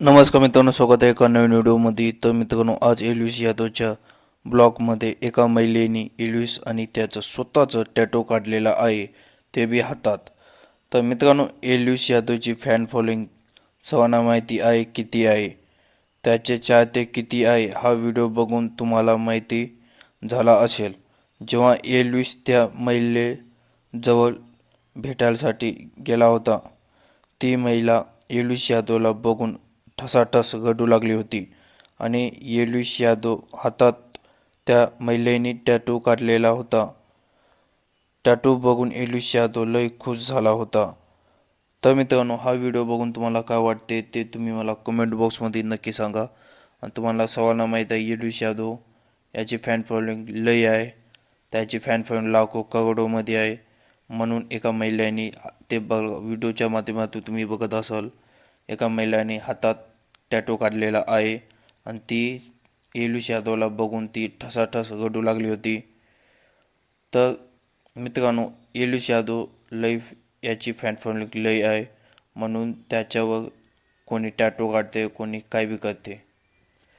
नमस्कार मित्रांनो स्वागत आहे एका नवीन व्हिडिओमध्ये. तर मित्रांनो आज एल्विस यादवच्या ब्लॉगमध्ये एका महिलेने एल्विस आणि त्याचं स्वतःचं टॅटो काढलेला आहे ते बी हातात. तर मित्रांनो एल्विस यादवची फॅन फॉलोईंग सर्वांना माहिती आहे किती आहे? त्याचे चाहते किती आहे? हा व्हिडिओ बघून तुम्हाला माहिती झाला असेल. जेव्हा एल्विस त्या महिलेजवळ भेटायसाठी गेला होता ती महिला येलुश यादवला बघून ठसाठस घडू लागली होती आणि येलुश यादव हातात त्या महिलेने टॅटू काढलेला होता. टॅटू बघून येलुश यादव लय खुश झाला होता. तर मित्रांनो हा व्हिडिओ बघून तुम्हाला काय वाटते ते तुम्ही मला कमेंट बॉक्समध्ये नक्की सांगा. आणि तुम्हाला सर्वांना माहीत आहे येलुश यादव याची फॅन फॉलोईंग लय आहे. त्याची फॅन फॉलोईंग लाखो करोडोमध्ये आहे. म्हणून एका महिलेने ते बघ व्हिडिओच्या माध्यमातून तुम्ही बघत असाल. एका महिलाने हातात टॅटो काढलेला आहे आणि ती येलुश यादवला बघून ती ठसाठस घडू लागली होती. तर मित्रांनो येलुश यादव लय याची फॅन फॉलोईंग लय आहे. म्हणून त्याच्यावर कोणी टॅटो काढते कोणी काय बी करते.